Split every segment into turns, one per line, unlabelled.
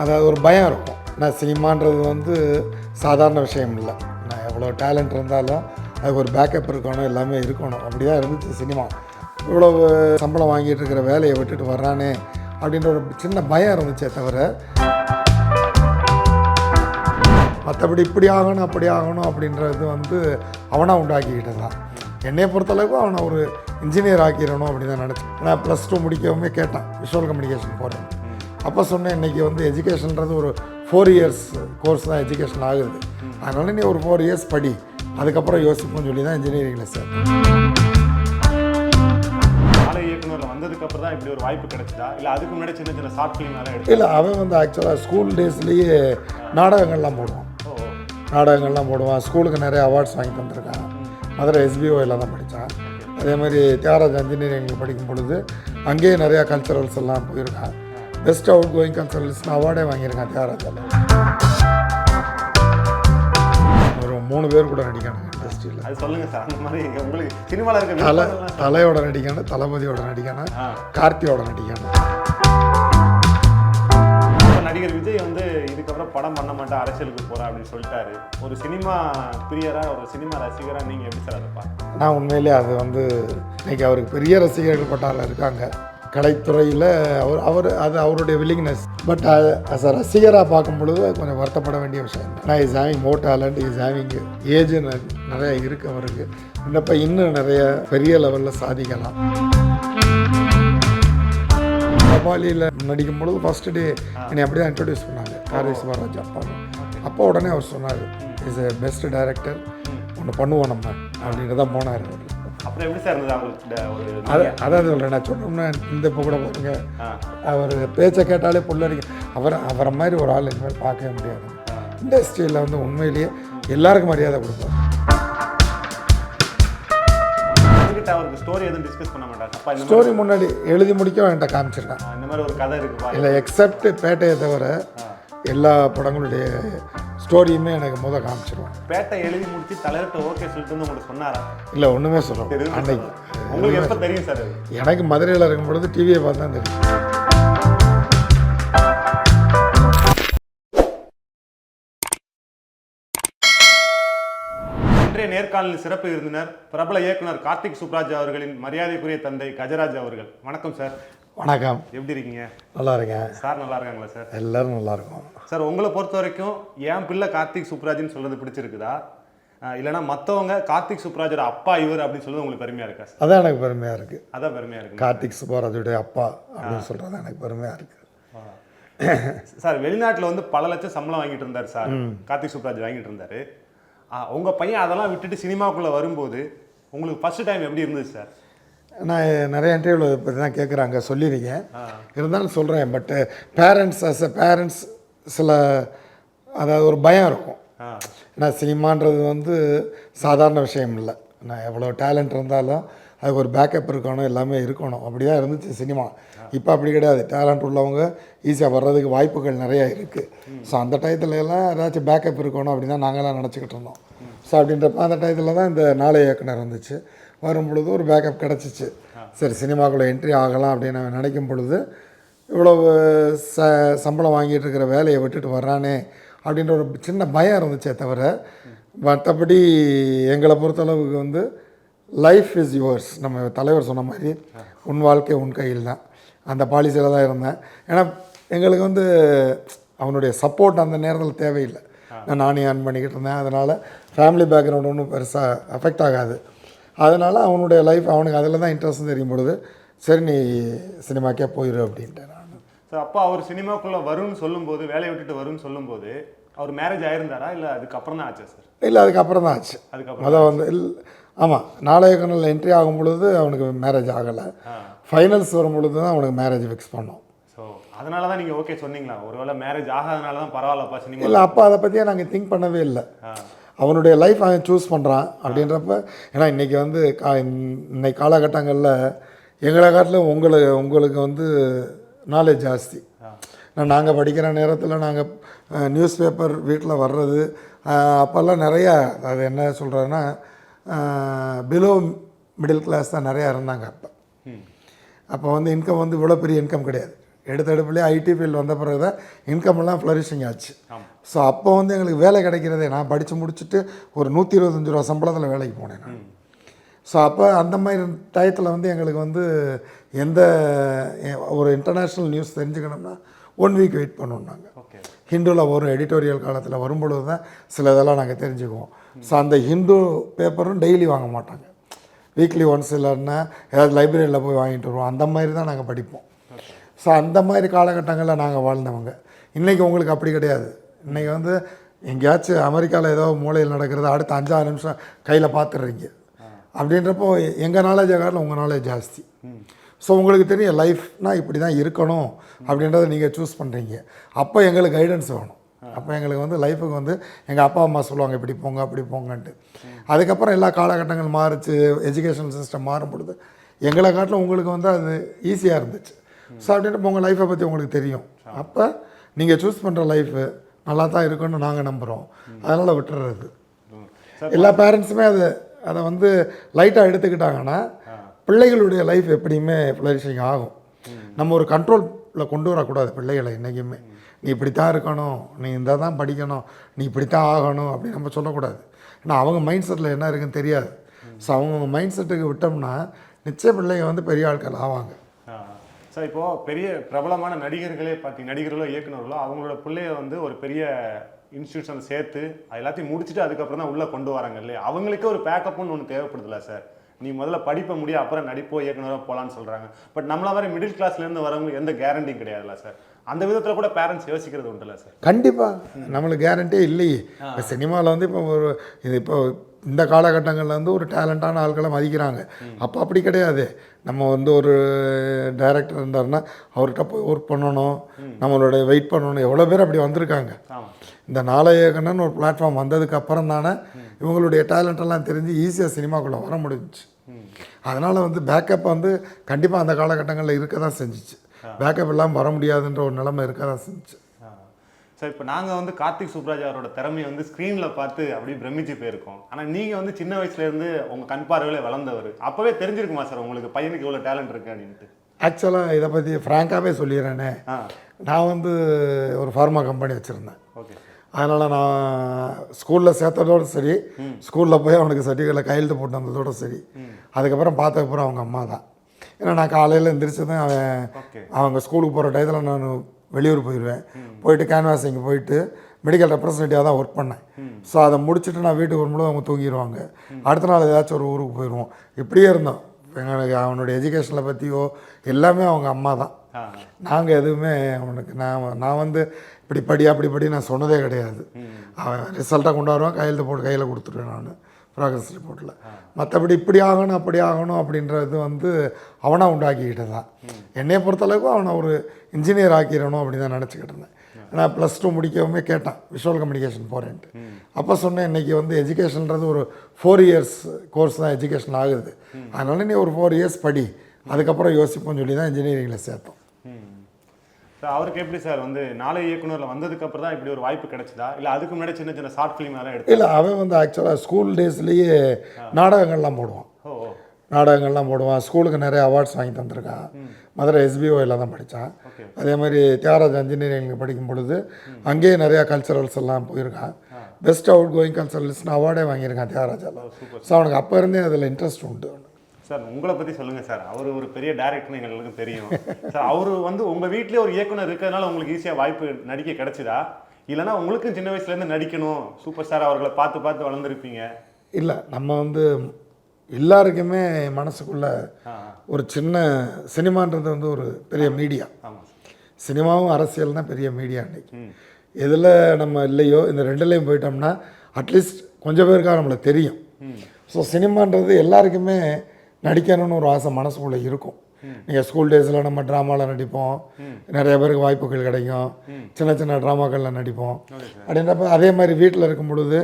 அதாவது ஒரு பயம் இருக்கும். நான் சினிமான்றது வந்து சாதாரண விஷயம் இல்லை. நான் எவ்வளோ டேலண்ட் இருந்தாலும் அதுக்கு ஒரு பேக்கப் இருக்கணும் எல்லாமே இருக்கணும். அப்படி தான் இருந்துச்சு சினிமா. இவ்வளோ சம்பளம் வாங்கிட்டு இருக்கிற வேலையை விட்டுட்டு வர்றானே அப்படின்ற ஒரு சின்ன பயம் இருந்துச்சே தவிர மற்றபடி இப்படி ஆகணும் அப்படி ஆகணும் அப்படின்றது வந்து அவனாக உண்டாக்கிக்கிட்டு தான். என்னை பொறுத்தளவுக்கு அவனை ஒரு இன்ஜினியர் ஆக்கிடணும் அப்படின்னு தான் நினச்சேன். நான் ப்ளஸ் டூ முடிக்கவுமே கேட்டான் விஷுவல் கம்யூனிகேஷன் போகிறேன் அப்போ சொன்னேன் இன்றைக்கி வந்து எஜுகேஷன்றது ஒரு ஃபோர் இயர்ஸ் கோர்ஸ் தான் எஜுகேஷன் ஆகுது. அதனால நீ ஒரு ஃபோர் இயர்ஸ் படி. அதுக்கப்புறம் யோசிப்போம்னு சொல்லி தான் இன்ஜினியரிங்கில் சார்
நாளை இயக்குனர்ல வந்ததுக்கு அப்புறம் தான் இப்படி ஒரு வாய்ப்பு கிடைச்சதா? இல்ல அதுக்கு முன்னாடி சின்ன சின்ன ஷார்ட் ஃபிலிம் எல்லாம் எடுத்து
இல்லை அவன் வந்து ஆக்சுவலாக ஸ்கூல் டேஸ்லேயே நாடகங்கள்லாம் போடுவான். நாடகங்கள்லாம் போடுவான். ஸ்கூலுக்கு நிறைய அவார்ட்ஸ் வாங்கி தந்திருக்கான். மதுரை எஸ்பிஓயில் தான் படித்தான் அதே மாதிரி தியாகராஜ் இன்ஜினியரிங் படிக்கும் பொழுது அங்கேயே நிறையா கல்ச்சரல்ஸ் எல்லாம் போயிருக்கான். பெஸ்ட் அவுட் கோயிங் கல்ச்சரல்ஸ்னு அவார்டே வாங்கியிருக்கான் தியாகராஜாவில் ஒரு மூணு பேர் கூட நடிக்கானுங்க இண்டஸ்ட்ரியில்.
அது சொல்லுங்க சார் அந்த மாதிரி உங்களுக்கு சினிமால இருக்க
தலை தலையோட நடிக்கணும் தளபதியோட நடிக்கணும். கார்த்தியோட நடிக்கணும்.
நடிகர் விஜய் வந்து இதுக்கப்புறம் படம் பண்ண மாட்டேன் அரசியலுக்கு போறேன் அப்படின்னு சொல்லிட்டாரு. ஒரு சினிமா பிரியரா ஒரு சினிமா ரசிகரா நீங்க எப்படி சார் அதை
நான் உண்மையிலே அது வந்து இன்னைக்கு அவருக்கு பெரிய ரசிகர்கள் பட்டால இருக்காங்க. கலைத்துறையில் அவர் அவர் அது அவருடைய வில்லிங்னஸ் பட் அஸ் அ ரசிகராக பார்க்கும் பொழுது கொஞ்சம் வருத்தப்பட வேண்டிய விஷயம். ஆனால் is having more talent is having age நிறையா இருக்கு அவருக்கு. இன்னப்போ இன்னும் நிறைய பெரிய லெவலில் சாதிக்கலாம். கபாலியில் நடிக்கும் பொழுது ஃபர்ஸ்ட் டே என்னை அப்படி தான் இன்ட்ரடியூஸ் பண்ணாங்க. காரி சிவராஜ் அப்பா. அப்போ உடனே அவர் சொன்னார் இஸ் எ பெஸ்ட் டைரக்டர் ஒன்று பண்ணுவோம் நம்ம அப்படின்னு தான் போனார் அவர்.
அப்புறம் எப்படி சார் இருந்தது அவர்கிட்ட ஒரு
அதை அதான் சொல்கிறேன் நான் சொன்னோம்னா இந்த இப்போ கூட பாருங்க. அவர் பேச்சை கேட்டாலே புல்லரிக்க அவர் அவரை மாதிரி ஒரு ஆள் இனிமேல் பார்க்கவே முடியாது. இண்டஸ்ட்ரியில் வந்து உண்மையிலேயே எல்லாருக்கும் மரியாதை கொடுப்பார்
ஸ்டோரி
முன்னாடி எழுதி முடிக்க என்கிட்ட காமிச்சிருக்கான்
இந்த மாதிரி ஒரு கதை இருக்கு பாரு
இல்லை எக்ஸப்ட் பேட்டையை தவிர எல்லா படங்களுடைய ஸ்டோரியுமே எனக்கு முத காமிச்சிருவான்
பேட்டை எழுதி முடிச்சு தலைவர்கிட்ட ஓகே சொல்லிட்டு வந்து உங்களுக்கு சொன்னாரா?
இல்லை ஒன்றுமே
தெரியும்
அன்னைக்கு
உங்களுக்கு எப்ப தெரியும் சார்
எனக்கு மதுரையில் இருக்கும் பொழுது டிவியை பார்த்து தான் தெரியும்.
இன்றைய நேர்காணலில் சிறப்பு விருந்தினர் பிரபல இயக்குனர் கார்த்திக் சுப்ராஜ் அவர்களின் மரியாதைக்குரிய தந்தை கஜராஜ் அவர்கள். வணக்கம் சார்.
வணக்கம்.
எப்படி இருக்கீங்க?
நல்லா இருக்கேன்.
சார் நல்லா இருக்காங்களா சார்?
எல்லாரும் நல்லா இருக்கும்.
சார் உங்களை பொறுத்த வரைக்கும் என் பிள்ளை கார்த்திக் சுப்ராஜ்னு சொல்றது பிடிச்சிருக்குதா? அஹ் இல்லைன்னா மற்றவங்க கார்த்திக் சுப்ராஜோட அப்பா இவர் அப்படின்னு சொல்றது உங்களுக்கு பெருமையா இருக்கா
அதான் எனக்கு பெருமையாக இருக்குது
அதான் பெருமையா இருக்கு
கார்த்திக் சுப்பராஜுடைய அப்பா அப்படின்னு சொல்கிறது எனக்கு பெருமையாக இருக்குது
சார் வெளிநாட்டில் வந்து பல லட்சம் சம்பளம் வாங்கிட்டு இருந்தார் சார். கார்த்திக் சுப்ராஜ் வாங்கிட்டு இருந்தாரு. ஆ, உங்க பையன் அதெல்லாம் விட்டுட்டு சினிமாக்குள்ள வரும்போது உங்களுக்கு ஃபர்ஸ்ட் டைம் எப்படி இருந்தது சார்?
நான் நிறைய இன்டர்வியூவில் பற்றி தான் கேட்குறாங்க சொல்லியிருக்கேன் இருந்தாலும் சொல்கிறேன் பட்டு பேரண்ட்ஸ் அஸ் அ பேரண்ட்ஸ் சில அதாவது ஒரு பயம் இருக்கும். ஏன்னா சினிமான்றது வந்து சாதாரண விஷயம் இல்லை. நான் எவ்வளோ டேலண்ட் இருந்தாலும் அதுக்கு ஒரு பேக்கப் இருக்கணும் எல்லாமே இருக்கணும். அப்படி தான் இருந்துச்சு சினிமா. இப்போ அப்படி கிடையாது. டேலண்ட் உள்ளவங்க ஈஸியாக வர்றதுக்கு வாய்ப்புகள் நிறையா இருக்குது ஸோ அந்த டயத்துல எல்லாம் ஏதாச்சும் பேக்கப் இருக்கணும் அப்படின்னு தான் நாங்களாம் நினச்சிக்கிட்டு இருந்தோம். ஸோ அப்படின்றப்ப அந்த டயத்தில் தான் இந்த நாளை இயக்குனர் வந்துச்சு. வரும் பொழுது ஒரு பேக்கப் கிடச்சிச்சு. சரி சினிமாக்குள்ளே என்ட்ரி ஆகலாம் அப்படின்னு நினைக்கும் பொழுது இவ்வளவு ச சம்பளம் வாங்கிட்டு இருக்கிற வேலையை விட்டுட்டு வர்றானே அப்படின்ற ஒரு சின்ன பயம் இருந்துச்சே தவிர மற்றபடி எங்களை பொறுத்தளவுக்கு வந்து லைஃப் இஸ் யுவர்ஸ் நம்ம தலைவர் சொன்ன மாதிரி உன் வாழ்க்கை உன் கையில் தான். அந்த பாலிசியில் தான் இருந்தேன். ஏன்னா எங்களுக்கு வந்து அவனுடைய சப்போர்ட் அந்த நேரத்தில் தேவையில்லை. நான் நானே ஆன் பண்ணிக்கிட்டு இருந்தேன். அதனால் ஃபேமிலி பேக்ரவுண்ட் ஒன்றும் பெருசாக அஃபெக்ட் ஆகாது. அதனால் அவனுடைய லைஃப் அவனுக்கு அதில் தான் இன்ட்ரெஸ்ட் தெரியும் பொழுது சரி நீ சினிமாக்கே போயிரு அப்படின்ட்டு நான்.
சார் அப்பா அவர் சினிமாக்குள்ள வரும்னு சொல்லும்போது வேலையை விட்டுட்டு வரும்னு சொல்லும்போது அவர் மேரேஜ் ஆயிருந்தாரா? இல்லை அதுக்கப்புறம் தான் ஆச்சா சார்
இல்லை அதுக்கப்புறம் தான் ஆச்சு.
அதுக்கப்புறம்
மொதல் வந்து இல் ஆமாம் நாடகக்கணில் என்ட்ரி ஆகும் பொழுது அவனுக்கு மேரேஜ் ஆகலை. ஃபைனல்ஸ் வரும் பொழுது தான் அவனுக்கு மேரேஜ் ஃபிக்ஸ் பண்ணோம்.
ஸோ அதனால தான் நீங்கள் ஓகே சொன்னீங்களா? ஒருவேளை மேரேஜ் ஆகாதனால தான் பரவாயில்லப்பா சினிமா
இல்லை அப்போ அதை பற்றியே நாங்கள் திங்க் பண்ணவே இல்லை. அவனுடைய லைஃப் அவன் சூஸ் பண்ணுறான் அப்படின்றப்ப ஏன்னா இன்றைக்கி வந்து கா இன்னைக்கு காலகட்டங்களில் எங்களை காட்டிலும் உங்களை உங்களுக்கு வந்து நாலேஜ் ஜாஸ்தி. நாங்கள் படிக்கிற நேரத்தில் நாங்கள் நியூஸ் பேப்பர் வீட்டில் வர்றது அப்போல்லாம் நிறையா அது என்ன சொல்கிறதுன்னா பிலோ மிடில் கிளாஸ் தான் நிறையா இருந்தாங்க அப்போ. அப்போ வந்து இன்கம் வந்து இவ்வளோ பெரிய இன்கம் கிடையாது. எடுத்தடுப்புலேயே ஐடி ஃபீல்டு வந்த பிறகு தான் இன்கம் எல்லாம் ஃப்ளரிஷிங் ஆச்சு. ஸோ அப்போ வந்து எங்களுக்கு வேலை கிடைக்கிறதே நான் படித்து முடிச்சுட்டு ஒரு நூற்றி இருபத்தஞ்சி ரூபா சம்பளத்தில் வேலைக்கு போனேன் நான். ஸோ அப்போ அந்த மாதிரி டயத்தில் வந்து எங்களுக்கு வந்து எந்த ஒரு இன்டர்நேஷ்னல் நியூஸ் தெரிஞ்சுக்கணும்னா ஒன் வீக் வெயிட் பண்ணணும் நாங்கள் ஹிந்துவில் வரும் எடிட்டோரியல் காலத்தில் வரும்பொழுது தான் சில இதெல்லாம் நாங்கள் தெரிஞ்சுக்குவோம். ஸோ அந்த ஹிந்து பேப்பரும் டெய்லி வாங்க மாட்டாங்க. வீக்லி ஒன்ஸ் இல்லைன்னா ஏதாவது லைப்ரரியில் போய் வாங்கிட்டு வருவோம். அந்த மாதிரி தான் நாங்கள் படிப்போம். ஸோ அந்த மாதிரி காலகட்டங்களில் நாங்கள் வாழ்ந்தவங்க. இன்றைக்கி உங்களுக்கு அப்படி கிடையாது. இன்றைக்கி வந்து எங்கேயாச்சும் அமெரிக்காவில் ஏதோ மூலையில் நடக்கிறது அடுத்த அஞ்சாறு நிமிஷம் கையில் பார்த்துடுறீங்க. அப்படின்றப்போ எங்கள் நாலேஜை காட்டில் உங்கள் நாலேஜ் ஜாஸ்தி. ஸோ உங்களுக்கு தெரியும் லைஃப்னால் இப்படி தான் இருக்கணும் அப்படின்றத நீங்கள் சூஸ் பண்ணுறீங்க அப்போ எங்களுக்கு கைடன்ஸ் வேணும். அப்போ எங்களுக்கு வந்து லைஃபுக்கு வந்து எங்கள் அப்பா அம்மா சொல்லுவாங்க இப்படி போங்க அப்படி போங்கன்ட்டு. அதுக்கப்புறம் எல்லா காலகட்டங்கள் மாறிச்சு எஜுகேஷன் சிஸ்டம் மாறும் பொழுது எங்களை காட்டிலும் உங்களுக்கு வந்து அது ஈஸியாக இருந்துச்சு. ஸோ அப்படின்றப்ப உங்கள் லைஃப்பை பற்றி உங்களுக்கு தெரியும். அப்போ நீங்கள் சூஸ் பண்ணுற லைஃபு நல்லா தான் இருக்குன்னு நாங்கள் நம்புகிறோம் அதனால் விட்டுறது. எல்லா பேரண்ட்ஸுமே அதை அதை வந்து லைட்டாக எடுத்துக்கிட்டாங்கன்னா பிள்ளைகளுடைய லைஃப் எப்படியுமே ஃப்ளரிஷிங் ஆகும். நம்ம ஒரு கண்ட்ரோலில் கொண்டு வரக்கூடாது பிள்ளைகளை என்றைக்குமே நீ இப்படி தான் இருக்கணும் நீ இந்த தான் படிக்கணும் நீ இப்படி தான் ஆகணும் அப்படின்னு நம்ம சொல்லக்கூடாது. ஏன்னா அவங்க மைண்ட் செட்டில் என்ன இருக்குன்னு தெரியாது. ஸோ அவங்க மைண்ட் செட்டுக்கு விட்டோம்னா நிச்சய பிள்ளைங்க வந்து பெரிய ஆட்கள் ஆவாங்க.
சார் இப்போ பெரிய பிரபலமான நடிகர்களே பார்த்தீங்க நடிகர்களோ இயக்குனர்களோ அவங்களோட பிள்ளைய வந்து ஒரு பெரிய இன்ஸ்டியூஷன் சேர்த்து அது எல்லாத்தையும் முடிச்சுட்டு அதுக்கப்புறம் தான் உள்ளே கொண்டு வராங்க இல்லையா? அவங்களுக்கே ஒரு பேக்கப்னு ஒன்று தேவைப்படுதுல்ல சார். நீ முதல்ல படிப்பை முடிய அப்புறம் நடிப்போ இயக்குனரோ போகலான்னு சொல்கிறாங்க பட் நம்மள மாதிரி மிடில் கிளாஸ்லேருந்து வரவங்க எந்த கேரண்டியும் கிடையாதுல்ல சார். அந்த விதத்தில் கூட பேரண்ட்ஸ் யோசிக்கிறது உண்டுல்ல சார்.
கண்டிப்பாக நம்மளுக்கு கேரண்டியே இல்லையே. சினிமாவில் வந்து இப்போ ஒரு இது இப்போ இந்த காலகட்டங்களில் வந்து ஒரு டேலண்டான ஆட்களை மதிக்கிறாங்க. அப்போ அப்படி கிடையாது. நம்ம வந்து ஒரு டைரக்டர் இருந்தாருன்னா அவர்கிட்ட போய் ஒர்க் பண்ணணும். நம்மளோட வெயிட் பண்ணணும். எவ்வளோ பேர் அப்படி வந்திருக்காங்க. இந்த நாளையகன்னு ஒரு பிளாட்ஃபார்ம் வந்ததுக்கு அப்புறம் தானே இவங்களுடைய எல்லாம் தெரிஞ்சு ஈஸியாக சினிமாக்குள்ளே வர முடிஞ்சுச்சு. அதனால் வந்து பேக்கப் வந்து கண்டிப்பாக அந்த காலகட்டங்களில் இருக்க தான் செஞ்சுச்சு பேக்கப் இல்லாமல் வர முடியாதுன்ற ஒரு நிலைமை இருக்க தான் செஞ்சுச்சு.
சார் இப்போ நாங்கள் வந்து கார்த்திக் சுப்ராஜ் அவரோட திறமையை வந்து ஸ்க்ரீனில் பார்த்து அப்படியே பிரமிச்சு போயிருக்கோம். ஆனால் நீங்கள் வந்து சின்ன வயசுலேருந்து உங்கள் கண் பார்வையில வளர்ந்தவர். அப்போவே தெரிஞ்சிருக்குமா சார் உங்களுக்கு பையனுக்கு இவ்வளோ டேலண்ட் இருக்கு அப்படின்ட்டு?
ஆக்சுவலாக இதை பற்றி ஃப்ராங்காகவே சொல்லிடுறேனே. நான் வந்து ஒரு ஃபார்மா கம்பெனி வச்சுருந்தேன்.
ஓகே
அதனால் நான் ஸ்கூலில் சேர்த்ததோடு சரி ஸ்கூலில் போய் அவனுக்கு சர்டிஃபிகேட்டில் கையெழுத்து போட்டு வந்ததோட சரி. அதுக்கப்புறம் பார்த்ததுக்கப்புறம் அவங்க அம்மா தான். ஏன்னா நான் காலையில் எந்திரிச்சதும் அவன் அவங்க ஸ்கூலுக்கு போகிற டயத்தில் நான் வெளியூர் போயிடுவேன் போயிட்டு கேன்வாசிங் போயிட்டு மெடிக்கல் ரெப்ரசன்டேட்டிவாக தான் ஒர்க் பண்ணேன். ஸோ அதை முடிச்சுட்டு நான் வீட்டுக்கு வரும்போது அவங்க தூங்கிடுவாங்க அடுத்த நாள் ஏதாச்சும் ஒரு ஊருக்கு போயிடுவோம் இப்படியே இருந்தோம். எங்களுக்கு அவனுடைய எஜுகேஷனை பற்றியோ எல்லாமே அவங்க அம்மா தான். நாங்கள் எதுவுமே அவனுக்கு நான் நான் வந்து இப்படி படி அப்படி படி நான் சொன்னதே கிடையாது. அவன் ரிசல்ட்டாக கொண்டு வருவான் கையெழுத்து போட்டு கையில் கொடுத்துருவேன் நான். ப்ராக்ரஸ் ரிப்போர்ட்டில் மற்றபடி இப்படி ஆகணும் அப்படி ஆகணும் அப்படின்றது வந்து அவனாக உண்டாக்கிக்கிட்டு தான் என்னைய பொறுத்தளவுக்கு அவனை ஒரு இன்ஜினியர் ஆக்கிடணும் அப்படின்னு தான் நினச்சிக்கிட்டு இருந்தேன். ஏன்னா ப்ளஸ் டூ முடிக்கவுமே கேட்டான் விஷுவல் கம்யூனிகேஷன் போகிறேன்ட்டு அப்போ சொன்னேன் இன்றைக்கி வந்து எஜுகேஷன்ன்றது ஒரு ஃபோர் இயர்ஸ் கோர்ஸ் தான் எஜுகேஷன் ஆகுது. அதனால நீ ஒரு ஃபோர் இயர்ஸ் படி. அதுக்கப்புறம் யோசிப்போம்னு சொல்லி தான் இன்ஜினியரிங்கில் சேர்த்தோம்.
சார் அவருக்கு எப்படி சார் வந்து நாளை இயக்குனரில் வந்ததுக்கு அப்புறம் தான் இப்படி ஒரு வாய்ப்பு கிடைச்சதா? இல்லை அதுக்கு முன்னாடி சின்ன சின்ன ஷார்ட் ஃபிலிம் எல்லாம் எடுத்து?
இல்லை அவன் வந்து ஆக்சுவலாக ஸ்கூல் டேஸ்லேயே நாடகங்கள்லாம் போடுவான். நாடகங்கள்லாம் போடுவான். ஸ்கூலுக்கு நிறைய அவார்ட்ஸ் வாங்கி தந்திருக்கான் மதுரை எஸ்பிஓயில் தான் படித்தான் அதே மாதிரி தியாகராஜ் இன்ஜினியரிங் படிக்கும் பொழுது அங்கேயே நிறையா கல்ச்சரல்ஸ் எல்லாம் போயிருக்கான் பெஸ்ட் அவுட் கோயிங் கல்ச்சரல்ஸ்னு அவார்டே வாங்கியிருக்கான் தியாகராஜாவில்
சூப்பர்
ஸோ அவனுக்கு அப்போ இருந்தே அதில் இன்ட்ரெஸ்ட் உண்டு.
சார் உங்களை பற்றி சொல்லுங்கள் சார். அவர் ஒரு பெரிய டேரக்டர்னு எங்களுக்கு தெரியும். சார் அவர் வந்து உங்கள் வீட்டிலே ஒரு இயக்குனர் இருக்கிறதுனால உங்களுக்கு ஈஸியாக வாய்ப்பு நடிக்க கிடைச்சதா? இல்லைன்னா உங்களுக்கும் சின்ன வயசுலேருந்து நடிக்கணும். சூப்பர் ஸ்டார் அவர்களை பார்த்து பார்த்து வளர்ந்துருப்பீங்க.
இல்லை நம்ம வந்து எல்லாருக்குமே மனசுக்குள்ள ஒரு சின்ன சினிமான்றது வந்து ஒரு பெரிய மீடியா சினிமாவும் அரசியல் தான் பெரிய மீடியா இன்னைக்கு எதில் நம்ம இல்லையோ இந்த ரெண்டுலேயும் போயிட்டோம்னா அட்லீஸ்ட் கொஞ்சம் பேருக்காக நம்மளுக்கு தெரியும். ஸோ சினிமான்றது எல்லாருக்குமே நடிக்கணும்னு ஒரு ஆசை மனசுக்குள்ளே இருக்கும். நீங்கள் ஸ்கூல் டேஸில் நம்ம ட்ராமாவில் நடிப்போம். நிறைய பேருக்கு வாய்ப்புகள் கிடைக்கும். சின்ன சின்ன ட்ராமாக்களில் நடிப்போம். அப்படின்றப்ப அதே மாதிரி வீட்டில் இருக்கும் பொழுது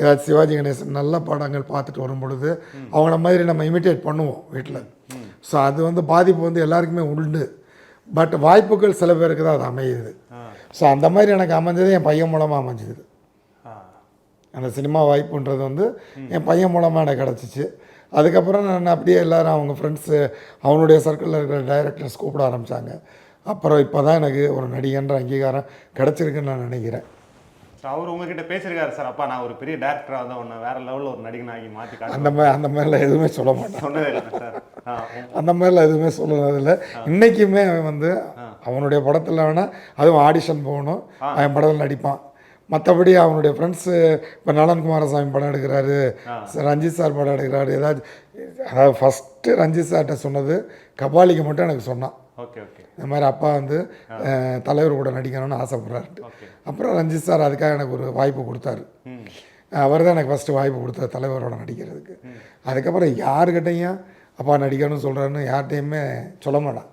ஏதாச்சும் சிவாஜி கணேசன் நல்ல படங்கள் பார்த்துட்டு வரும் பொழுது அவங்கள மாதிரி நம்ம இமிட்டேட் பண்ணுவோம் வீட்டில் ஸோ அது வந்து பாதிப்பு வந்து எல்லாருக்குமே உண்டு. பட் வாய்ப்புகள் சில பேருக்கு தான் அது அமையுது. ஸோ அந்த மாதிரி எனக்கு அமைஞ்சது என் பையன் மூலமாக அமைஞ்சுது. அந்த சினிமா வாய்ப்புன்றது வந்து என் பையன் மூலமாக எனக்கு கிடச்சிச்சு. அதுக்கப்புறம் நான் அப்படியே எல்லாரும் அவங்க ஃப்ரெண்ட்ஸு அவனுடைய சர்க்கிளில் இருக்கிற டைரக்டர்ஸ் கூப்பிட ஆரம்பித்தாங்க அப்புறம் இப்போ தான் எனக்கு ஒரு நடிகன்ற அங்கீகாரம் கிடச்சிருக்குன்னு நான் நினைக்கிறேன்.
ஸோ அவர் உங்ககிட்ட பேசியிருக்காரு சார் அப்பா நான் ஒரு பெரிய டேரக்டராக தான் உன்னை வேற லெவலில் ஒரு நடிகனாகி மாற்றி
அந்த மாதிரி அந்த மாதிரிலாம் எதுவுமே சொல்ல மாட்டேன்.
சொன்னதே இல்லை சார். ஆ
அந்த மாதிரிலாம் எதுவுமே சொல்லுனதில்லை இன்றைக்குமே அவன் வந்து அவனுடைய படத்தில் வேணால் அதுவும் ஆடிஷன் போகணும். அவன் படத்தில் நடிப்பான். மற்றபடி அவனுடைய ஃப்ரெண்ட்ஸு இப்போ நலன் குமாரசாமி படம் எடுக்கிறாரு. ரஞ்சித் சார் படம் எடுக்கிறாரு. ஏதாச்சும் அதாவது ஃபஸ்ட்டு ரஞ்சித் சார்கிட்ட சொன்னது கபாலிக்கு மட்டும் எனக்கு சொன்னான்.
Okay okay.
இந்த மாதிரி அப்பா வந்து தலைவர் கூட நடிக்கணும்னு ஆசைப்படுறாரு அப்புறம் ரஞ்சித் சார் அதுக்காக எனக்கு ஒரு வாய்ப்பு கொடுத்தாரு. அவர் தான் எனக்கு ஃபஸ்ட்டு வாய்ப்பு கொடுத்தாரு தலைவரோட நடிக்கிறதுக்கு. அதுக்கப்புறம் யாருக்கிட்டையும் அப்பா நடிக்கணும்னு சொல்கிறாருன்னு யார்கிட்டையுமே சொல்ல மாட்டான்.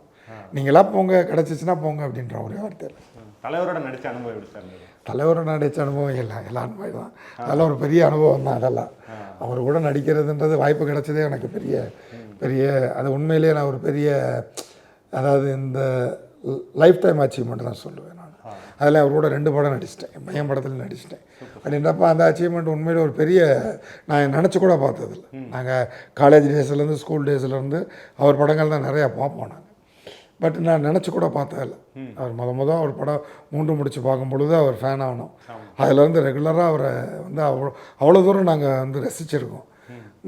நீங்களா போங்க கிடச்சிச்சின்னா போங்க அப்படின்ற ஒரே வார்த்தையில்
ம். தலைவரோட நடிச்ச அனுபவம் எப்படி சார்
தலைவரோட நடித்த அனுபவம் இல்லை. எல்லா அனுபவம் தான் அதெல்லாம் ஒரு பெரிய அனுபவம் தான் அதெல்லாம். அவர் கூட நடிக்கிறதுன்றது வாய்ப்பு கிடைச்சதே எனக்கு பெரிய பெரிய அது உண்மையிலேயே நான் ஒரு பெரிய அதாவது இந்த லைஃப் டைம் அச்சீவ்மெண்ட் தான் சொல்லுவேன் நான். அதில் அவர் கூட ரெண்டு படம் நடிச்சிட்டேன். என் பையன் படத்தில் நடிச்சிட்டேன். அப்படின்றப்ப அந்த அச்சீவ்மெண்ட் உண்மையிலே ஒரு பெரிய நான் நினச்சி கூட பார்த்ததில்ல. நாங்கள் காலேஜ் டேஸ்லேருந்து ஸ்கூல் டேஸ்லேருந்து அவர் படங்கள் தான் நிறையா பார்ப்போம் நாங்கள் பட் நான் நினச்சி கூட பார்த்ததில்ல அவர் முத முத அவர் படம் மூன்று முடிச்சு பார்க்கும் பொழுது அவர் ஃபேன் ஆகணும். அதுலேருந்து ரெகுலராக அவரை வந்து அவ்வளோ அவ்வளோ தூரம் நாங்கள் வந்து ரசிச்சிருக்கோம்.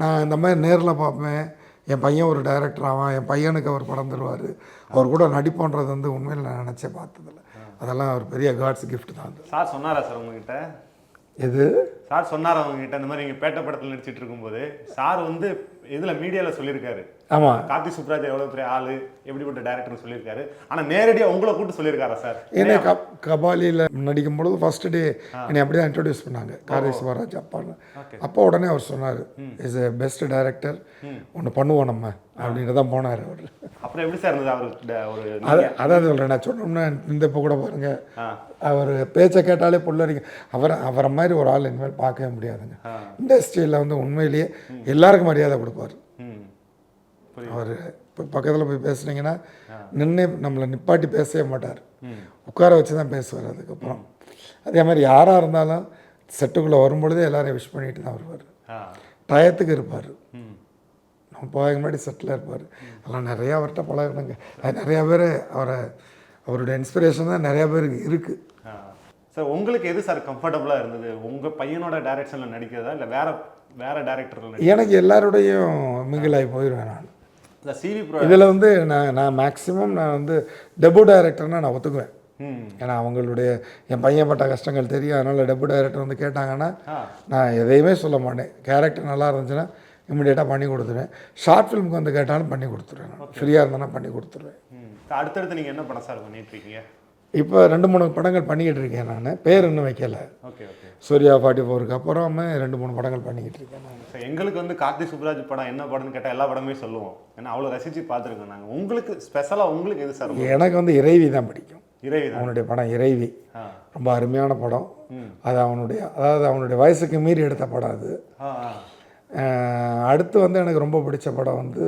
நான் இந்த மாதிரி நேரில் பார்ப்பேன். என் பையன் ஒரு டைரக்டர் ஆவான். என் பையனுக்கு அவர் படம் தருவார். அவர் கூட நடிப்போன்றது வந்து உண்மையில் நான் நினச்சே பார்த்ததில்ல. அதெல்லாம் ஒரு பெரிய காட்ஸ் gift தான் அது.
சார் சொன்னாரா சார் உங்ககிட்ட?
இது
சார் சொன்னாரா உங்ககிட்ட? இந்த மாதிரி நீங்கள் பேட்ட படத்தில் நடிச்சிட்டு இருக்கும்போது சார் வந்து இதில் மீடியாவில் சொல்லியிருக்காரு?
ஆமாம்
கார்த்தி சுப்ராஜ் எவ்வளோ பெரிய ஆளு எப்படிப்பட்ட டேரக்டர்னு சொல்லியிருக்காரு. ஆனால் நேரடியாக உங்களை கூப்பிட்டு சொல்லியிருக்காரா சார்?
என்னை கப் கபாலியில் நடிக்கும் பொழுது ஃபஸ்ட்டு டே என்னை அப்படி தான் இன்ட்ரடியூஸ் பண்ணாங்க கார்த்தி சிவராஜ் அப்பான்னு. அப்போ உடனே அவர் சொன்னார் இஸ் எ பெஸ்ட் டைரக்டர் ஒன்று பண்ணுவோம் நம்ம அப்படின்ட்டு தான் போனார் அவர்.
அப்புறம் எப்படி சார் இருந்தது அவர் ஒரு
அது அதான் சொல்கிறேன் நான் சொன்னோம்னா இந்த இப்போ கூட பாருங்க. அவர் பேச்சை கேட்டாலே புல்லரிங்க அவர் அவரை மாதிரி ஒரு ஆள் இனிமேல் பார்க்கவே முடியாதுங்க. இண்டஸ்ட்ரியில் வந்து உண்மையிலேயே எல்லாருக்கும் மரியாதை கொடுப்பார். அவர் இப்போ பக்கத்தில் போய் பேசுனீங்கன்னா நின்று நம்மளை நிப்பாட்டி பேசவே மாட்டார். உட்கார வச்சு தான் பேசுவார் அதுக்கப்புறம். அதே மாதிரி யாராக இருந்தாலும் செட்டுக்குள்ளே வரும்பொழுதே எல்லாரையும் விஷ் பண்ணிட்டு தான் வருவார். டயத்துக்கு இருப்பார். நம்ம போக முன்னாடி செட்டில் இருப்பார். அதெல்லாம் நிறையா அவர்கிட்ட பழகினாங்க. அது நிறையா பேர் அவரை அவருடைய இன்ஸ்பிரேஷன் தான் நிறையா பேருக்கு இருக்குது.
சார் உங்களுக்கு எது சார் கம்ஃபர்டபுளாக இருந்தது? உங்கள் பையனோட டைரக்ஷனில் நடிக்கிறதா? இல்லை வேற வேற டேரக்டரில்
எனக்கு எல்லாரோடையும் மிங்கிள் ஆகி போயிடுவேன் நான்.
சிவி
இதில் வந்து நான் நான் மேக்ஸிமம் நான் வந்து டெபு டைரக்டர்னா நான் ஒத்துக்குவேன். ஏன்னா அவங்களுடைய என் பையன் பட்ட கஷ்டங்கள் தெரியும். அதனால் டெபு டைரக்டர் வந்து கேட்டாங்கன்னா நான் எதையுமே சொல்ல மாட்டேன். கேரக்டர் நல்லா இருந்துச்சுன்னா இமிடியேட்டாக பண்ணி கொடுத்துருவேன். ஷார்ட் ஃபிலிமுக்கு வந்து கேட்டாலும் பண்ணி கொடுத்துருவேன் ஃப்ரீயாக இருந்தேன்னா பண்ணி கொடுத்துருவேன்.
அடுத்தடுத்து நீங்கள் என்ன படம் சார் பண்ணிட்டு இருக்கீங்க?
இப்போ ரெண்டு மூணு படங்கள் பண்ணிக்கிட்டு இருக்கேன் நான். பேர் இன்னும் வைக்கல.
Okay okay.
சூர்யா ஃபார்ட்டி ஃபோருக்கு அப்புறமே ரெண்டு மூணு படங்கள் பண்ணிக்கிட்டு இருக்கேன் நான்.
சார் எங்களுக்கு வந்து கார்த்தி சுப்ராஜ் படம் என்ன படம்னு கேட்டால் எல்லா படமே சொல்லுவோம். ஏன்னா அவ்வளோ ரசித்து பார்த்துருக்கோம் நாங்கள் உங்களுக்கு ஸ்பெஷலாக உங்களுக்கு எது சார்
எனக்கு வந்து இறைவி தான் பிடிக்கும்.
இறைவி தான்.
அவனுடைய படம் இறைவி. ரொம்ப அருமையான படம். அது அவனுடைய அதாவது அவனுடைய வயசுக்கு மீறி எடுத்த படம் அது. அடுத்து வந்து எனக்கு ரொம்ப பிடிச்ச படம் வந்து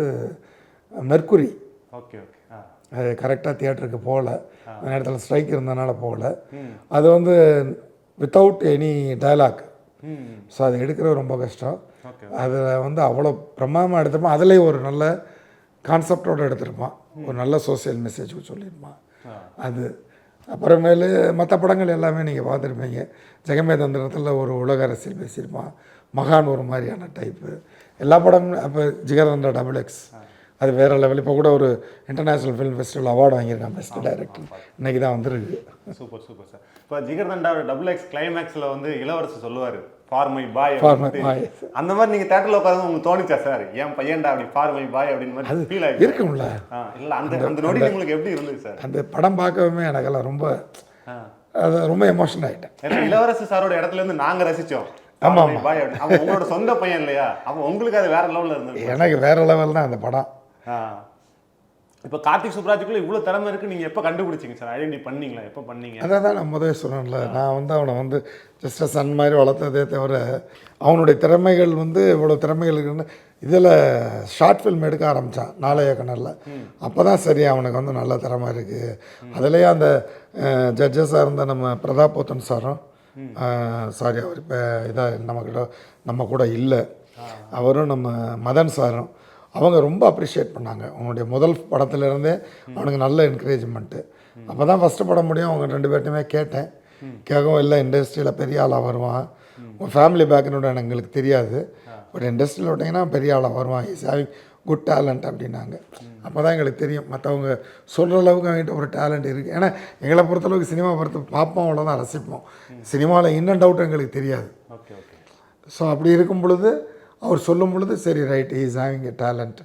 மெர்க்குரி
ஓகே ஓகே.
கரெக்டாக தியேட்டருக்கு போகல. அந்த நேரத்தில் ஸ்ட்ரைக் இருந்தனால போகல. அது வந்து வித்தவுட் எனி டயலாக் ஸோ அது எடுக்கிறது ரொம்ப கஷ்டம். அதில் வந்து அவ்வளோ பிரமாதமாக எடுத்திருப்பான். அதுலேயும் ஒரு நல்ல கான்செப்டோடு எடுத்திருப்பான். ஒரு நல்ல சோஷியல் மெசேஜ் சொல்லியிருப்பான் அது அப்புறமேலு மற்ற படங்கள் எல்லாமே நீங்கள் பார்த்துருப்பீங்க. ஜெகமே தந்திரத்தில் ஒரு உலக அரசியல் பேசியிருப்பான். மகான் ஒரு மாதிரியான டைப்பு எல்லா படமும் அப்போ ஜிகர்தண்டா டபுள் எக்ஸ் அது வேறு லெவல் இப்போ கூட ஒரு இன்டர்நேஷ்னல் ஃபிலிம் ஃபெஸ்டிவல் அவார்டு வாங்கியிருக்கான் பெஸ்ட் டைரக்டர் இன்னைக்கு தான் வந்திருக்கு.
சூப்பர் சூப்பர் சார் இப்போ ஜிகர்தண்டா டபுள் எக்ஸ் கிளைமேக்ஸில் வந்து இளவரசர் சொல்லுவார் ஃபார் மை பாய். அந்த மாதிரி நீங்கள் தேட்டரில் உட்காந்து உங்களுக்கு தோணுச்சா சார் என் பையன்டா அப்படி ஃபார் மை பாய் அப்படின்னு மாதிரி ஃபீல் ஆகி
இருக்கும்ல.
இல்லை அந்த அந்த நொடி உங்களுக்கு எப்படி இருந்தது சார்
அந்த படம் பார்க்கவே எனக்கெல்லாம் ரொம்ப அது ரொம்ப எமோஷன் ஆகிட்டேன்
ஏன்னா இளவரசர் சாரோட இடத்துல இருந்து நாங்க ரசிச்சோம்.
ஆமா,
For my boy அப்படின்னு. அவன் உங்களோட சொந்த பையன் இல்லையா? அப்போ உங்களுக்கு அது வேற லெவல்ல இருந்தது
எனக்கு வேறு லெவல் தான் அந்த படம்.
இப்போ கார்த்திக் சுப்ராஜுக்குள்ள இவ்வளவு திறமை இருக்கு நீங்க எப்போ கண்டுபிடிச்சீங்க சார்? ஐடென்டி பண்ணீங்களா? எப்போ பண்ணீங்க?
அதை தான் நான் முதவே சொன்னேன்ல நான் வந்து அவனை வந்து ஜஸ்ட் சன் மாதிரி வளர்த்ததே தவிர அவனுடைய திறமைகள் வந்து இவ்வளோ திறமைகள் இருக்குன்னு இதில் ஷார்ட் ஃபில்ம் எடுக்க ஆரம்பித்தான் நாளைய கணரில் அப்போ தான் சரி அவனுக்கு வந்து நல்ல திறமை இருக்குது அதுலேயே அந்த ஜட்ஜஸாக இருந்த நம்ம பிரதாப் போத்தன் சாரும் சாரி அவர் இப்போ இதாக நம்மக்கிட்ட நம்ம கூட இல்லை. அவரும் நம்ம மதன் சாரும் அவங்க ரொம்ப அப்ரிஷியேட் பண்ணாங்க. அவனுடைய முதல் படத்துலேருந்தே அவனுக்கு நல்ல என்கரேஜ்மெண்ட்டு அப்போ தான் ஃபஸ்ட்டு படம் முடியும். அவங்க ரெண்டு பேர்ட்டையுமே கேட்டேன். கேட்கவும் இல்லை இண்டஸ்ட்ரியில் பெரிய ஆளாக வருவான். உங்கள் ஃபேமிலி பேக்ரவுண்ட் எங்களுக்கு தெரியாது. பட் இண்டஸ்ட்ரியில் விட்டிங்கன்னா பெரிய ஆளாக வருவான். இஸ் ஹேவிங் குட் டேலண்ட் அப்படின்னாங்க. அப்போ தான் எங்களுக்கு தெரியும். மற்றவங்க சொல்கிற அளவுக்கு அவங்ககிட்ட ஒரு டேலண்ட் இருக்குது ஏன்னா எங்களை பொறுத்தளவுக்கு சினிமா பொறுத்து பார்ப்போம் அவ்வளோதான் ரசிப்போம். சினிமாவில் இன் அண்ட் அவுட் எங்களுக்கு தெரியாது. ஸோ அப்படி இருக்கும் பொழுது அவர் சொல்லும் பொழுது சரி right is having a talent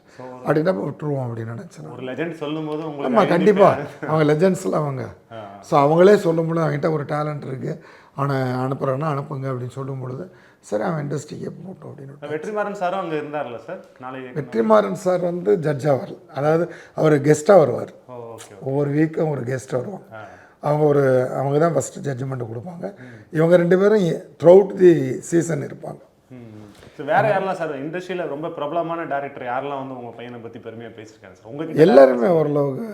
அப்படின்னா விட்டுருவோம் அப்படின்னு நினச்சேன்.
ஒரு லெஜெண்ட் சொல்லும்போது உங்களுக்கு
ஆமாம் கண்டிப்பாக அவங்க லெஜெண்ட்ஸில் அவங்க. ஸோ அவங்களே சொல்லும் பொழுது அவங்ககிட்ட ஒரு டேலண்ட் இருக்குது அவனை அனுப்புகிறேன்னா அனுப்புங்க அப்படின்னு சொல்லும் பொழுது சரி அவன் இண்டஸ்ட்ரிக்கே போட்டோம் அப்படின்னு
வெற்றிமாறன் சாரும் அங்க இருந்தார்ல சார்? நாளைக்கு
வெற்றிமாறன் சார் வந்து ஜட்ஜாக வரல. அதாவது அவர் கெஸ்ட்டாக வருவார். ஒவ்வொரு வீக்கும் ஒரு கெஸ்ட் வருவாங்க. அவங்க ஒரு அவங்க தான் ஃபஸ்ட்டு ஜட்ஜ்மெண்ட் கொடுப்பாங்க. இவங்க ரெண்டு பேரும் த்ரூஅவுட் தி சீசன் இருப்பாங்க.
ஸோ வேற யாரெல்லாம் சார் இண்டஸ்ட்ரியில ரொம்ப பிரபலமான டேரக்டர் யாரெல்லாம் வந்து உங்க பையனை பத்தி பெருமையா பேசியிருக்காங்க சார் உங்ககிட்ட
எல்லாருமே ஓரளவுக்கு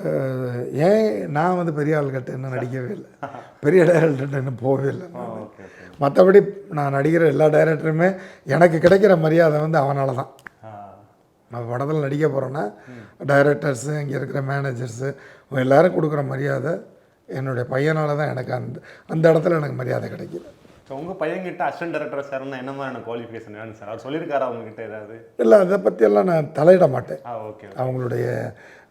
ஏன் நான் வந்து பெரிய ஆள்கிட்ட இன்னும் நடிக்கவே இல்லை. பெரிய டைரக்டர்கிட்ட இன்னும் போகவே இல்லை.
ஓகே
மற்றபடி நான் நடிக்கிற எல்லா டைரக்டருமே எனக்கு கிடைக்கிற மரியாதை வந்து அவனால தான். நான் படத்தில் நடிக்க போகிறேன்னா டைரக்டர்ஸு இங்கே இருக்கிற மேனேஜர்ஸு எல்லாரும் கொடுக்குற மரியாதை என்னுடைய பையனால தான் எனக்கு அந்த அந்த இடத்துல எனக்கு மரியாதை கிடைக்குது.
ஸோ உங்க பையன்கிட்ட அசிஸ்டன்ட் டேரக்டர் சார்னா என்ன மாதிரியான குவாலிஃபிகேஷன் வேணும் சார் அவர் சொல்லியிருக்காரா உங்ககிட்ட ஏதாவது?
இல்லை அதை பற்றியெல்லாம் நான் தலையிட மாட்டேன்.
ஆ ஓகே
அவங்களுடைய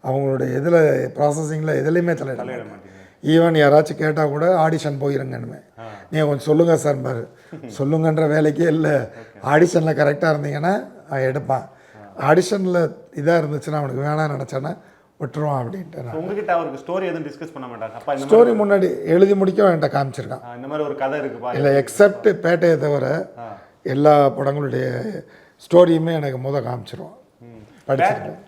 அவங்களுடைய இதில் ப்ராசஸிங்கில் எதுலேயுமே தலையிட மாட்டேன். ஈவன் யாராச்சும் கேட்டால் கூட ஆடிஷன் போயிருங்கன்னுமே நீங்கள் கொஞ்சம் சொல்லுங்கள் சார் பாரு. சொல்லுங்கன்ற வேலைக்கே இல்லை. ஆடிஷனில் கரெக்டாக இருந்தீங்கன்னா எடுப்பான். ஆடிஷனில் இதாக இருந்துச்சுன்னா அவனுக்கு வேணாம்னு நினச்சானா விட்டுருவான் அப்படின்ட்டு நான்
உங்ககிட்ட அவருக்கு ஸ்டோரி எதுவும் டிஸ்கஸ் பண்ண மாட்டாங்க அப்பா இந்த மாதிரி
ஸ்டோரி முன்னாடி எழுதி முடிக்க என்கிட்ட காமிச்சிருக்கான்.
இந்த மாதிரி ஒரு கதை இருக்கு பாரு
இல்லை எக்ஸப்ட் பேட்டையை தவிர எல்லா படங்களுடைய ஸ்டோரியுமே எனக்கு முத காமிச்சிருவான்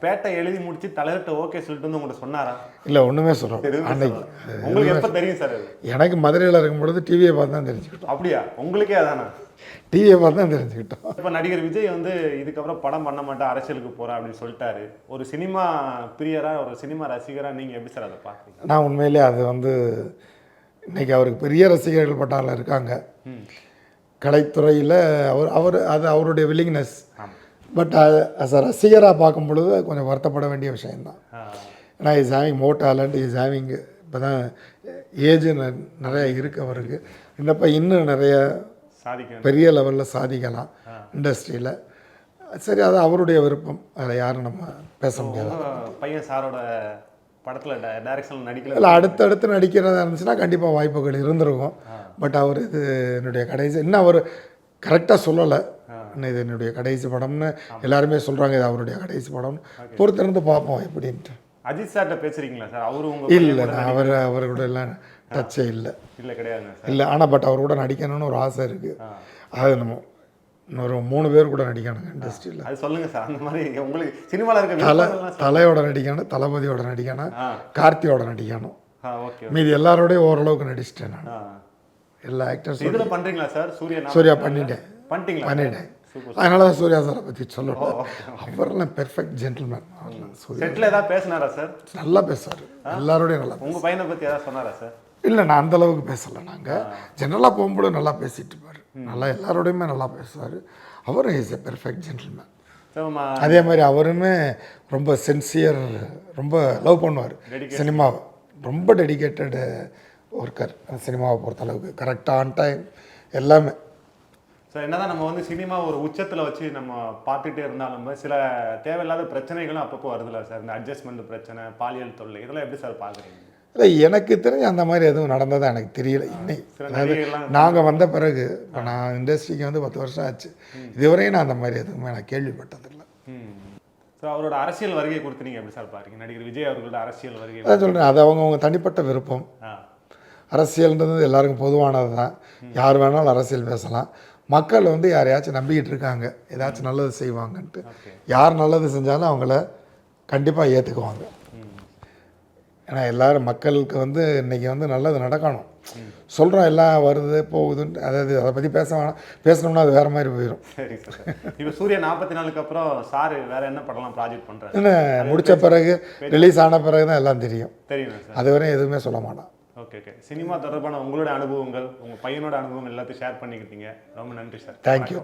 பேட்டை- எழுதி முடிச்சு தலைவர்கிட்ட ஓகே சொல்லிட்டு வந்து உங்கள்கிட்ட சொன்னாரா?
இல்லை ஒன்றுமே சொல்கிறோம் அன்னைக்கு.
உங்களுக்கு எப்ப தெரியும் சார்
எனக்கு மதுரையில் இருக்கும் பொழுது டிவியை பார்த்து தான் தெரிஞ்சுக்கிட்டோம்.
அப்படியா? உங்களுக்கே அதானா?
டிவியை பார்த்து தான் தெரிஞ்சுக்கிட்டோம்.
இப்ப நடிகர் விஜய் வந்து இதுக்கப்புறம் படம் பண்ண மாட்டேன் அரசியலுக்கு போறேன் அப்படின்னு சொல்லிட்டாரு. ஒரு சினிமா பிரியரா ஒரு சினிமா ரசிகரா நீங்க எப்படி சார் அதை பாக்குறீங்க
நான் உண்மையிலே அது வந்து இன்னைக்கு அவருக்கு பெரிய ரசிகர்கள் பட்டாளம் இருக்காங்க. கலைத்துறையில் அவர் அவர் அது அவருடைய வில்லிங்னஸ். பட் அஸ் அ ரசிகராக பார்க்கும் பொழுது அது கொஞ்சம் வருத்தப்பட வேண்டிய விஷயம்தான்.
ஆ,
ஏன்னா is having more talent is having இப்போ தான் ஏஜ் நிறைய இருக்கு அவருக்கு. இன்னப்போ இன்னும் நிறைய பெரிய லெவலில் சாதிக்கலாம் இண்டஸ்ட்ரியில் சரி அது அவருடைய விருப்பம். அதில் யாரும் நம்ம பேச முடியாது.
பையன் சாரோட படத்துல டைரக்ஷன்ல நடிக்கல.
இல்லை அடுத்தடுத்து நடிக்கிறதா இருந்துச்சுன்னா கண்டிப்பாக வாய்ப்புகள் இருந்திருக்கும். பட் அவர் இது என்னுடைய கடைசி இன்னும் அவர் கரெக்டாக சொல்லலை. இது என்னுடைய கடைசி படம்னு எல்லாருமே சொல்கிறாங்க இது அவருடைய கடைசி படம்னு பொறுத்திருந்து பார்ப்போம் எப்படின்ட்டு.
அஜித் சார்கிட்ட பேசுறீங்களா சார்? அவரு உங்க
இல்லை அவர் அவர் கூட எல்லாம் டச்சே இல்லை.
இல்ல கிடையாதுங்க சார்.
இல்லை ஆனால் பட் அவர் கூட நடிக்கணும்னு ஒரு ஆசை இருக்குது. அது நம்ம இன்னொரு மூணு பேர் கூட நடிக்கணுங்க இண்டஸ்ட்ரியில்
அது சொல்லுங்க சார் அந்த மாதிரி உங்களுக்கு சினிமால இருக்க
தலை. தலையோட நடிக்கணும் தளபதியோட நடிக்கணும் கார்த்தியோட நடிக்கணும். மீதி எல்லாரோடையும் ஓரளவுக்கு நடிச்சிட்டேன் நான். எல்லா ஆக்டர்ஸும்
இதுல பண்றீங்களா சார்? சூர்யா
சூர்யா பண்ணிட்டேன்.
பண்ணிட்டீங்களா?
பண்ணிட்டேன். அதனால தான் சூர்யா சாரை பற்றி சொல்லணும். அவரெல்லாம் பெர்ஃபெக்ட் ஜென்டில்மேன் அவர்லாம்
செட்ல ஏதாவது பேசினாரா சார்?
நல்லா பேசுவார் எல்லாரோடையும் நல்லா
உங்க பையனை பத்தி ஏதாவது சொன்னாரா சார்?
இல்லை நான் அந்த அளவுக்கு பேசலை நாங்கள் ஜென்ரலாக போகும்போது நல்லா பேசிட்டு இருப்பார். நல்லா எல்லாரோடையுமே நல்லா பேசுவார். அவரும் இஸ் எ பெர்ஃபெக்ட் ஜென்டில்மேன் அதே மாதிரி அவருமே ரொம்ப சென்சியர் ரொம்ப லவ் பண்ணுவார். சினிமாவை. ரொம்ப டெடிகேட்டடு ஒர்க்கர் சினிமாவை பொறுத்த அளவுக்கு. கரெக்டாக ஆன் டைம் எல்லாமே.
சார் என்னதான் நம்ம வந்து சினிமா ஒரு உச்சத்துல வச்சு நம்ம பார்த்துட்டே இருந்தாலும் சில தேவையில்லாத பிரச்சனைகளும் அப்பப்போ வருதுல்ல சார். இந்த அட்ஜஸ்ட்மெண்ட் பிரச்சனை பாலியல் தொல்லை இதெல்லாம் எப்படி சார் பாக்குறீங்க
இல்லை எனக்கு தெரிஞ்சு அந்த மாதிரி எதுவும் நடந்ததா எனக்கு தெரியல. இன்னை
சில
அதாவது
நடிகர்லாம்
நாங்கள் வந்த பிறகு இப்போ நான் இண்டஸ்ட்ரிக்கு வந்து பத்து வருஷம் ஆச்சு. இதுவரையும் நான் அந்த மாதிரி எதுவுமே நான் கேள்விப்பட்டதில்லை.
ஸோ அவரோட அரசியல் வருகை குறித்து நீங்க எப்படி சார் பாக்குறீங்க நடிகர் விஜய் அவர்களோட அரசியல் வருகை
அதான் சொல்கிறேன் அது அவங்கவுங்க தனிப்பட்ட விருப்பம். அரசியல்ன்றது எல்லாருக்கும் பொதுவானது தான் யார் வேணாலும் அரசியல் பேசலாம். மக்கள் வந்து யாரையாச்சும் நம்பிக்கிட்டு இருக்காங்க. ஏதாச்சும் நல்லது செய்வாங்கன்ட்டு. யார் நல்லது செஞ்சாலும் அவங்கள கண்டிப்பாக ஏற்றுக்குவாங்க ஏன்னா எல்லாரும் மக்களுக்கு வந்து இன்னைக்கு வந்து நல்லது நடக்கணும். சொல்கிறோம் எல்லாம் வருது போகுதுன்ட்டு அதாவது அதை பற்றி பேச வேணாம். பேசணும்னா அது வேறு மாதிரி போயிடும்
இப்போ சூர்யா நாற்பத்தி நாலுக்கு அப்புறம் சார் வேற என்ன படம்லாம் ப்ராஜெக்ட்
என்ன முடித்த பிறகு ரிலீஸ் ஆன பிறகு தான் எல்லாம் தெரியும்.
தெரியுமா சார்?
அது வரையும் எதுவுமே சொல்ல மாட்டான்.
ஓகே ஓகே சினிமா தொடர்பான உங்களோட அனுபவங்கள் உங்க பையனோட அனுபவங்கள் எல்லாத்தையும் ஷேர் பண்ணிக்கிட்டீங்க. ரொம்ப நன்றி சார்
தேங்க்யூ